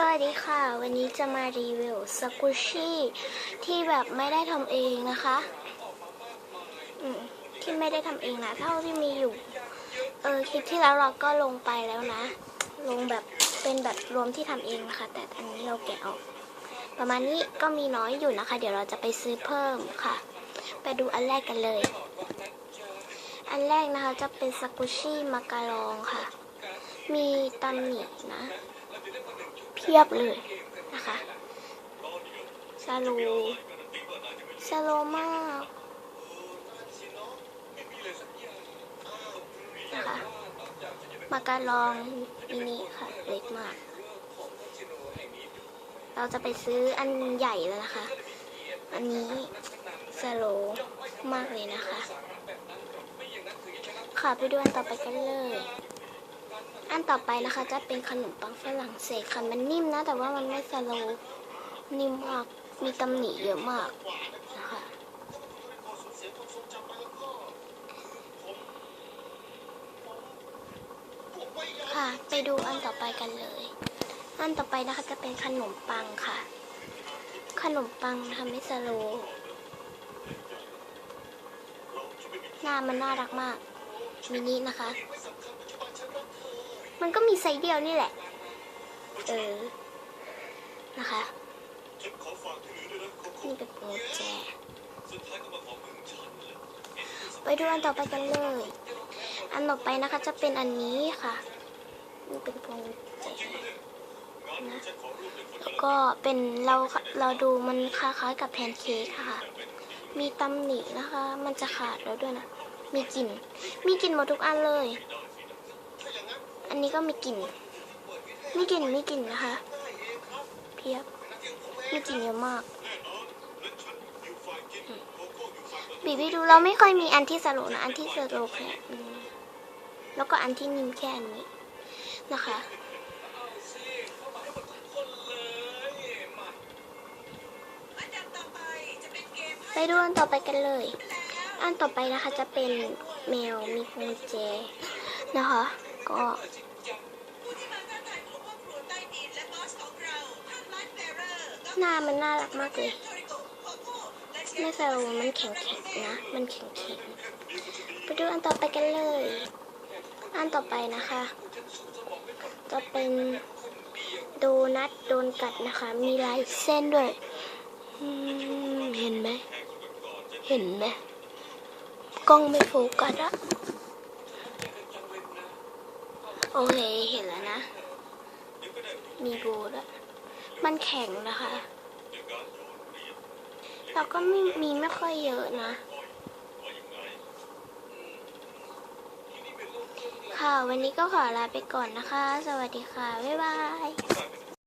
สวัสดีค่ะ วันนี้จะมารีวิวสกุชี่ที่แบบไม่ได้ทำเองนะคะอที่ไม่ได้ทำเองนะเท่าที่มีอยู่ เออคลิปที่แล้วเราก็ลงไปแล้วนะ ลงแบบเป็นแบบรวมที่ทำเองนะคะ แต่อันนี้เราแกะออก ประมาณนี้ก็มีน้อยอยู่นะคะ เดี๋ยวเราจะไปซื้อเพิ่มค่ะ ไปดูอันแรกกันเลย อันแรกนะคะจะเป็นสกุชี่มาการองค่ะ มีตำหนินะ พียบเลยนะคะสโลสโลมากนะคะมาการองมินิค่ะเล็กมาก เราจะไปซื้ออันใหญ่แล้วนะคะ อันนี้สโลมากเลยนะคะ ค่ะไปดูอันต่อไปกันเลย อันต่อไปนะคะ จะเป็นขนมปังฝรั่งเศสค่ะมันนิ่มนะ แต่ว่ามันไม่สโลนิ่มมากมีตำหนิเยอะมากนะคะค่ะ ไปดูอันต่อไปกันเลย อันต่อไปนะคะจะเป็นขนมปังค่ะ ขนมปังทำไม่สโลหน้ามันน่ารักมากมินินะคะ มันก็มีไซส์เดียวนี่แหละ เออ นะคะนี่เป็นโปรแจไปดูอันต่อไปกันเลย อันต่อไปนะคะจะเป็นอันนี้ค่ะ นี่เป็นพวงแจนะแล้วก็เป็นเราเราดูมันคล้ายๆกับแพนเค้กค่ะ มีตำหนินะคะ มันจะขาดแล้วด้วยนะ มีกลิ่น มีกลิ่นหมดทุกอันเลยอั นนี้ก็มีกลิ่นมีกลิ่นมีกลิ่นนะคะ เพียบมีกลิ่นเยอะมาก บีบีดูเราไม่ค่อยมีอันที่สโลว์นะ อันที่สโลว์แค่อืมแล้วก็อันที่นิ่มแค่อันนี้นะคะไปดูอันต่อไปกันเลย อันต่อไปนะคะจะเป็นแมวมีพงแจนะคะ ก็หน้ามันน่ารักมากเลยไม่ใส่ลมันแข็งแข็งนะ มันแข็งแข็งไปดูอันต่อไปกันเลย อันต่อไปนะคะ จะเป็นโดนัทโดนกัดนะคะ มีลายเส้นด้วยเห็นไหม เห็นไหมกล้องไม่โฟกัสอะ โอเคเห็นแล้วนะ มีโบด้วยมันแข็งนะคะแล้วก็ไม่มีไม่ค่อยเยอะนะ ค่ะ วันนี้ก็ขอลาไปก่อนนะคะ สวัสดีค่ะ บ๊ายบาย